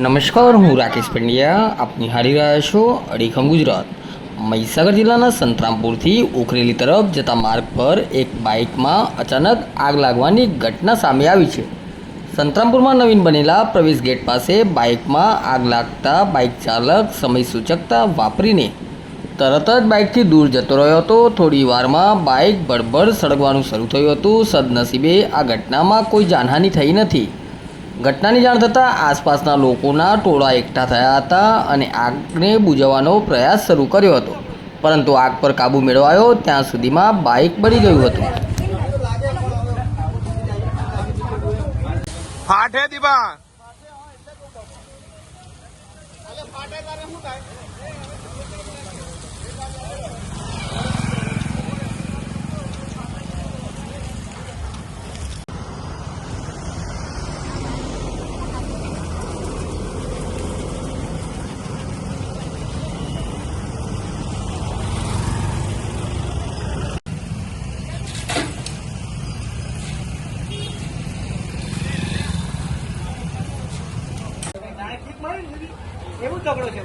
નમસ્કાર, હું રાકેશ પંડ્યા. આપ નિહાળી રહ્યા છો અડીખમ ગુજરાત. મહીસાગર જિલ્લાના સંતરામપુરથી ઉખરેલી તરફ જતા માર્ગ પર એક બાઇકમાં અચાનક આગ લાગવાની ઘટના સામે આવી છે. સંતરામપુરમાં નવીન બનેલા પ્રવેશ ગેટ પાસે બાઇકમાં આગ લાગતા બાઇક ચાલક સમય સૂચકતા વાપરીને તરત જ બાઇકથી દૂર જતો રહ્યો હતો. થોડી વારમાં બાઇક ભડભડ સળગવાનું શરૂ થયું હતું. સદનસીબે આ ઘટનામાં કોઈ જાનહાનિ થઈ નથી. ઘટનાની જાણ થતાં આસપાસના લોકોના ટોળા એકઠા થયા હતા અને આગને બુઝાવવાનો પ્રયાસ શરૂ કર્યો હતો. પરંતુ આગ પર કાબૂ મેળવાયો ત્યાં સુધીમાં બાઇક બળી ગયું હતું. ફાટે દીપા એવું તગડો છે